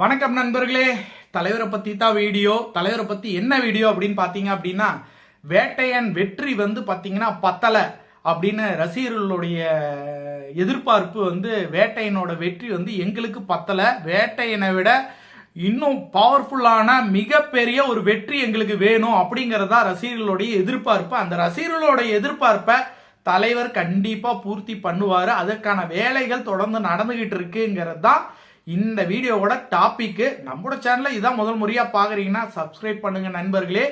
வணக்கம் நண்பர்களே. தலைவரை பத்தி தான் வீடியோ. தலைவரை பத்தி என்ன வீடியோ அப்படின்னு பாத்தீங்க அப்படின்னா வேட்டையன் வெற்றி வந்து பாத்தீங்கன்னா பத்தலை அப்படின்னு ரசிகர்களுடைய எதிர்பார்ப்பு வந்து வேட்டையனோட வெற்றி வந்து எங்களுக்கு பத்தலை. வேட்டையனை விட இன்னும் பவர்ஃபுல்லான மிகப்பெரிய ஒரு வெற்றி எங்களுக்கு வேணும் அப்படிங்கறதா ரசிகர்களுடைய எதிர்பார்ப்பு. அந்த ரசிகர்களுடைய எதிர்பார்ப்பை தலைவர் கண்டிப்பா பூர்த்தி பண்ணுவாரு. அதற்கான வேலைகள் தொடர்ந்து நடந்துகிட்டு இருக்குங்கிறது தான் இந்த வீடியோவோட டாபிக் நம்மளோட சேனலில் இதான் முதல் முறையா பாக்குறீங்கன்னா சப்ஸ்கிரைப் பண்ணுங்க நண்பர்களே.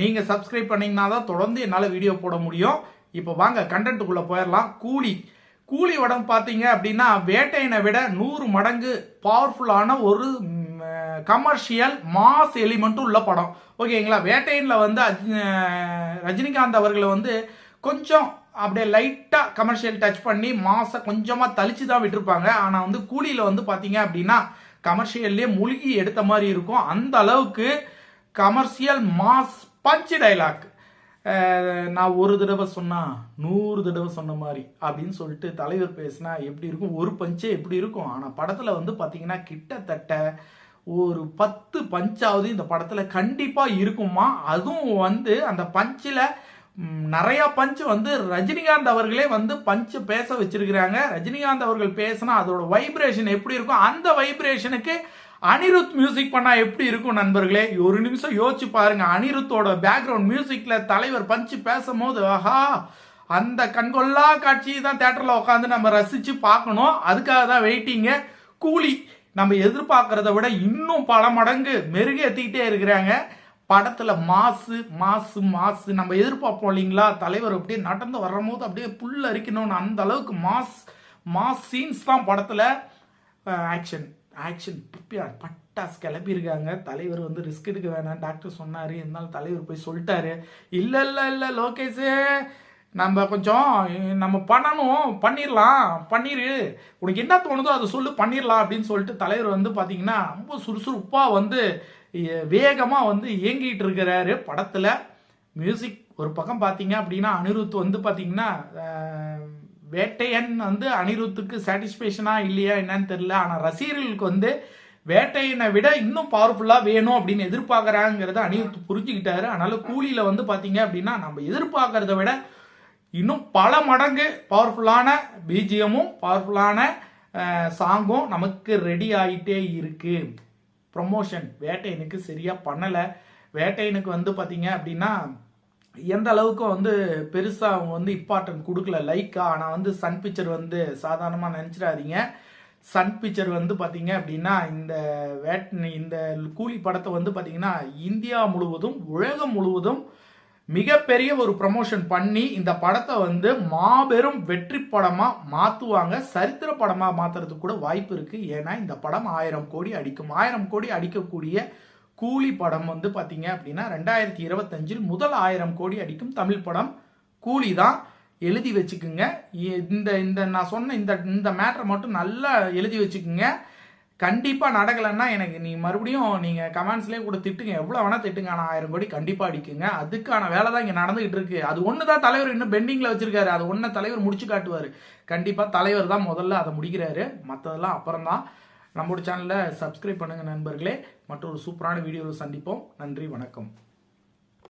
நீங்க சப்ஸ்கிரைப் பண்ணீங்கன்னா தான் தொடர்ந்து என்னால வீடியோ போட முடியும். இப்போ வாங்க கண்டென்ட்டுக்குள்ள போயிடலாம் கூலி. கூலி உடம்பு பார்த்தீங்க அப்படின்னா வேட்டையினை விட நூறு மடங்கு பவர்ஃபுல்லான ஒரு கமர்ஷியல் மாஸ் எலிமெண்ட்டும் உள்ள படம். ஓகேங்களா வேட்டையனில் வந்து ரஜினிகாந்த் அவர்களை வந்து கொஞ்சம் அப்படியே லைட்டாக கமர்ஷியல் டச் பண்ணி மாச கொஞ்சமாக தளிச்சு தான் விட்டுருப்பாங்க. ஆனால் வந்து கூலியில் வந்து பார்த்தீங்க அப்படின்னா கமர்ஷியல்லே மூழ்கி எடுத்த மாதிரி இருக்கும். அந்த அளவுக்கு கமர்ஷியல் மாஸ் பஞ்சு டைலாக் நான் ஒரு தடவை சொன்னா நூறு தடவை சொன்ன மாதிரி அப்படின்னு சொல்லிட்டு தலைவர் பேசினா எப்படி இருக்கும்? ஒரு பஞ்சே எப்படி இருக்கும்? ஆனால் படத்தில் வந்து பார்த்தீங்கன்னா கிட்டத்தட்ட ஒரு பத்து பஞ்சாவது இந்த படத்தில் கண்டிப்பாக இருக்குமா? அதுவும் வந்து அந்த பஞ்சில் நிறைய பஞ்ச் வந்து ரஜினிகாந்த் அவர்களே வந்து பஞ்சு பேச வச்சிருக்கிறாங்க. ரஜினிகாந்த் அவர்கள் பேசினா அதோட வைப்ரேஷன் எப்படி இருக்கும்? அந்த வைப்ரேஷனுக்கு அனிருத் மியூசிக் பண்ணா எப்படி இருக்கும் நண்பர்களே? ஒரு நிமிஷம் யோசிச்சு பாருங்க. அனிருத்தோட பேக்ரவுண்ட் மியூசிக்ல தலைவர் பஞ்சு பேசும்போது ஆஹா அந்த கண்கொள்ளா காட்சி தான் தேட்டர்ல உட்காந்து நம்ம ரசிச்சு பார்க்கணும். அதுக்காக தான் வெயிட்டிங்க கூலி நம்ம எதிர்பார்க்கறத விட இன்னும் பல மடங்கு மெருகேற்றிக்கிட்டே இருக்கிறாங்க. படத்துல மாசு மாசு மாசு. நம்ம எதிர்பார்ப்போம் இல்லைங்களா? தலைவர் அப்படியே நடந்து வரும்போது அப்படியே புல் அரிக்கணும்னு அந்த அளவுக்கு மாஸ் மாஸ் சீன்ஸ் தான் படத்துல ஆக்ஷன் ஆக்ஷன் பட்டாஸ் கிளப்பியிருக்காங்க. தலைவர் வந்து ரிஸ்க் எடுக்க வேணாம். டாக்டர் சொன்னாரு. இருந்தாலும் தலைவர் போய் சொல்லிட்டாரு. இல்ல இல்ல இல்ல லோகேஷே. நம்ம கொஞ்சம் நம்ம பண்ணணும். பண்ணிடலாம் பண்ணிரு. உனக்கு என்ன தோணுதோ அதை சொல்லு பண்ணிடலாம் அப்படின்னு சொல்லிட்டு தலைவர் வந்து பார்த்தீங்கன்னா ரொம்ப சுறுசுறுப்பாக வந்து வேகமாக வந்து இயங்கிட்டு இருக்கிறாரு படத்தில். மியூசிக் ஒரு பக்கம் பார்த்தீங்க அப்படின்னா அனிருத் வந்து பார்த்தீங்கன்னா வேட்டையன் வந்து அனிருத்துக்கு சாட்டிஸ்ஃபேக்ஷனா இல்லையா என்னன்னு தெரியல. ஆனால் ரசிகர்களுக்கு வந்து வேட்டையனை விட இன்னும் பவர்ஃபுல்லாக வேணும் அப்படின்னு எதிர்பார்க்குறாங்கிறத அனிருத் புரிஞ்சுக்கிட்டாரு. அதனால கூலியில் வந்து பார்த்தீங்க அப்படின்னா நம்ம எதிர்பார்க்கறத விட இன்னும் பல மடங்கு பவர்ஃபுல்லான பிஜிஎமும் பவர்ஃபுல்லான சாங்கும் நமக்கு ரெடி ஆகிட்டே இருக்குது ப்ரொமோஷன் வேட்டையனுக்கு சரியாக பண்ணலை. வேட்டையனுக்கு வந்து பார்த்தீங்க அப்படின்னா எந்த அளவுக்கு வந்து பெருசாக அவங்க வந்து இம்பார்ட்டன்ட் கொடுக்கல. லைக்கா ஆனால் வந்து சன் பிக்சர் வந்து சாதாரணமாக நினச்சிடாதீங்க. சன் பிக்சர் வந்து பார்த்தீங்க அப்படின்னா இந்த வேட் இந்த கூலி படத்தை வந்து பார்த்தீங்கன்னா இந்தியா முழுவதும் உலகம் முழுவதும் மிகப்பெரிய ஒரு ப்ரமோஷன் பண்ணி இந்த படத்தை வந்து மாபெரும் வெற்றி படமாக மாற்றுவாங்க சரித்திர படமாக மாற்றுறதுக்கு கூட வாய்ப்பு இருக்குது ஏன்னா இந்த படம் ஆயிரம் கோடி அடிக்கும். ஆயிரம் கோடி அடிக்கக்கூடிய கூலி படம் வந்து பார்த்தீங்க அப்படின்னா ரெண்டாயிரத்தி இருபத்தஞ்சில் முதல் ஆயிரம் கோடி அடிக்கும் தமிழ் படம் கூலி தான். எழுதி வச்சுக்குங்க. இந்த இந்த நான் சொன்ன இந்த இந்த மேட்டரை மட்டும் நல்லா எழுதி வச்சுக்குங்க. கண்டிப்பாக நடக்கலைன்னா எனக்கு நீ மறுபடியும் நீங்கள் கமெண்ட்ஸ்லேயே கூட திட்டுங்க. எவ்வளோ வேணால் திட்டுங்க. ஆனால் ஆயிரம் கோடி கண்டிப்பாக அடிக்குங்க. அதுக்கான வேலை தான் இங்கே நடந்துகிட்டு இருக்கு. அது தான் தலைவர் இன்னும் பெண்டிங்கில் வச்சிருக்காரு. அது ஒன்று தலைவர் முடிச்சு காட்டுவார். கண்டிப்பாக தலைவர் தான் முதல்ல அதை முடிக்கிறாரு. மற்றதெல்லாம் அப்புறம் தான் நம்மளோட சேனலை சப்ஸ்கிரைப் பண்ணுங்கள் நண்பர்களே. மற்றொரு சூப்பரான வீடியோவில் சந்திப்போம். நன்றி வணக்கம்.